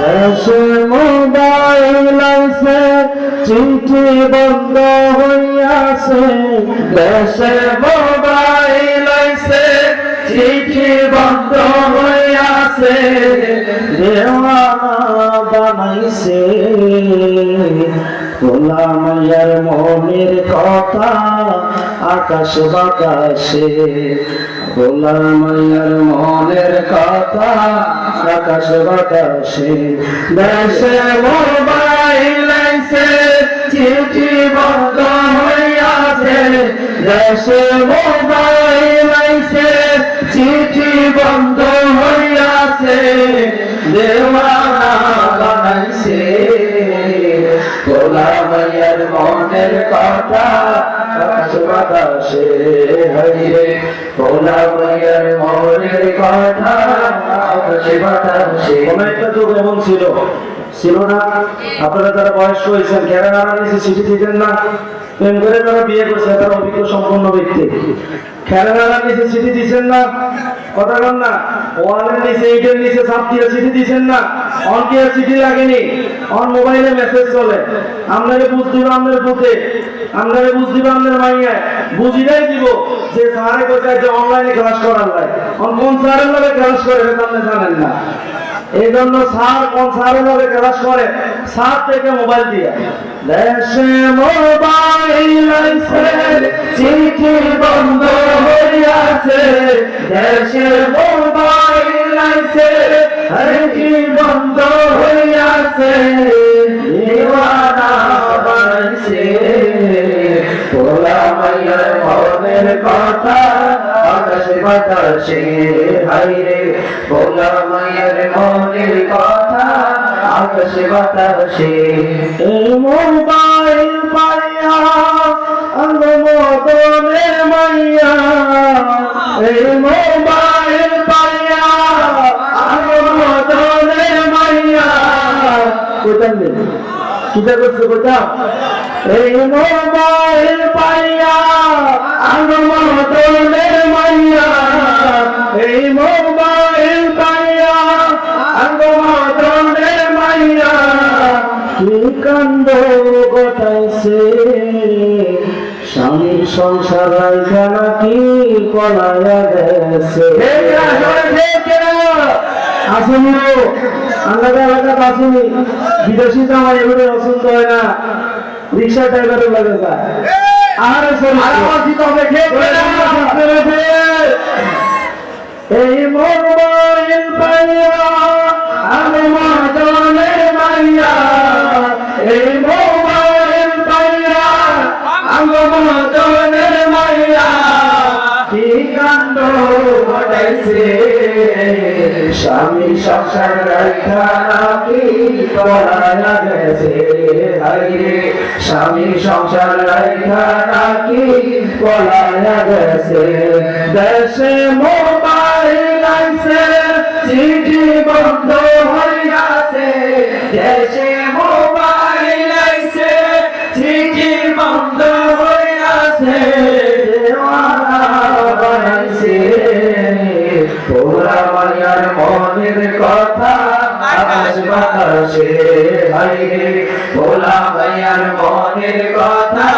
দেশে মোবাইল চিঠি বন্ধ হইয়াছে। দেশে মোবাইল আছে চিঠি বন্ধ হইয়াছে। দেওয়ানা বানাইছে। খোলা মায়ের মনের কথা আকাশ বাতাসে। খোলা মায়ের মনের কথা আকাশ বাতাসে। দেশে মোবাইল চিঠি বন্ধ হইয়াছে। দেশে মোবাইল আছে চিঠি বন্ধ হইয়াছে। দেওয়ানা মনের কথা মনের কথা ছিল ছিল না। আপনারা যারা বয়স্ক হয়েছেন নিচে চিঠি দিতেন না। প্রেম করে বিয়ে করছে অভিজ্ঞ ব্যক্তি। নিচে চিঠি দিচ্ছেন না। কথা বল না। চিঠি লাগেনি। অন মোবাইলে মেসেজ চলে। আপনাকে বুঝ দিব আপনার পুঁতে আপনাকে বুঝ দিব আপনার মাইয়া? বুঝিটাই দিব যে স্যারে কোথায় যে অনলাইনে ক্লাস করার লাগে। কোন স্যারের লগে ক্লাস করে আপনি জানেন না। এই জন্য স্যার কোন স্যারের লগে ক্লাস করে? স্যার থেকে মোবাইল দিয়ে। দেশে মোবাইল আছে, চিঠি বন্ধ হইয়াছে। দেশে মোবাইল আছে চিঠি বন্ধ হইয়াছে দিওয়ানা বানাইছে পোলা মাইয়ার মনের কথা, আকাশে বাতাসে হাইরে। পোলা মাইয়ার মনের কথা, আকাশে বাতাসে এই মোবাইল কিতা করছে কোথা এই মোবাইল পাইয়া অঙ্গ মদনের মাইয়া। এই মোবাইল পাইয়া অঙ্গ মদনের মাইয়া। কি কান্দ ঘটাইছে? স্বামী সংসার রাইখানা কি পলায়া গেছে? আসেনি তো আলাদা আলাদা আসেনি। বিদেশি জামাই এগুলো পছন্দ হয় না। রিক্সা ড্রাইভারের লাগে যায় আরে এই মোবাইল পাইয়া আমি মাদনের মাইয়া এই মোবাইল পাইয়া আমি মাদনের মাইয়া। কি কাণ্ড ঘটাইছে? স্বামী সংসার রাখা নাকি পড়ায়া গেছে স্বামী সংসার রাখা নাকি পড়ায়া গেছে দেশে মোবাইল চিঠি বন্ধ হইয়াছে দেশে মনের কথা আকাশ হাইরে পোলা মায়ার মনের কথা